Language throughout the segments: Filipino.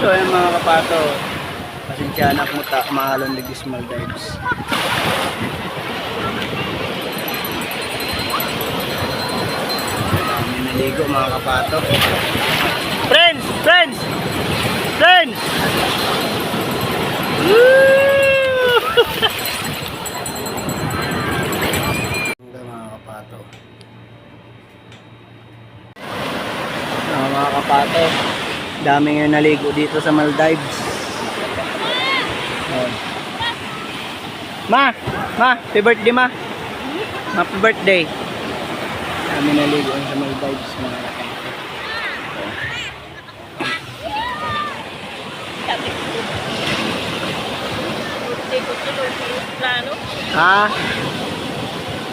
So ayun mga kapato, pasensya na kung ta mahalong ligis Maldives. Dami naligo mga kapato. Friends! Friends! Friends! Ganda mga kapato. Mga kapato, dami ngayon naligo dito sa Maldives. Ma! Ma! Happy birthday ma! Happy birthday! Dami naligo sa Maldives mga. Ha?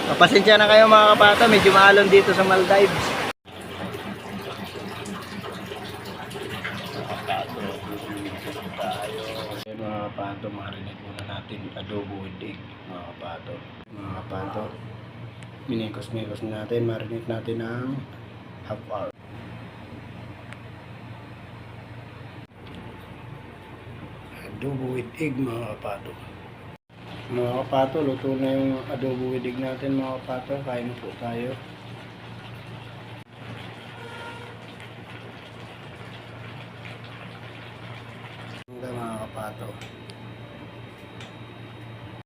Papasensya na kayo mga kapato, medyo maalon dito sa Maldives. Ayan mga kapato, marinig muna natin adobo with egg mga kapato. Mga kapato, minikos-mikos natin, marinig natin ng half hour. Adobo with egg mga kapato. Mga kapato, luto na yung adobo with egg natin mga kapato. Kain po tayo. Ganda mga kapato.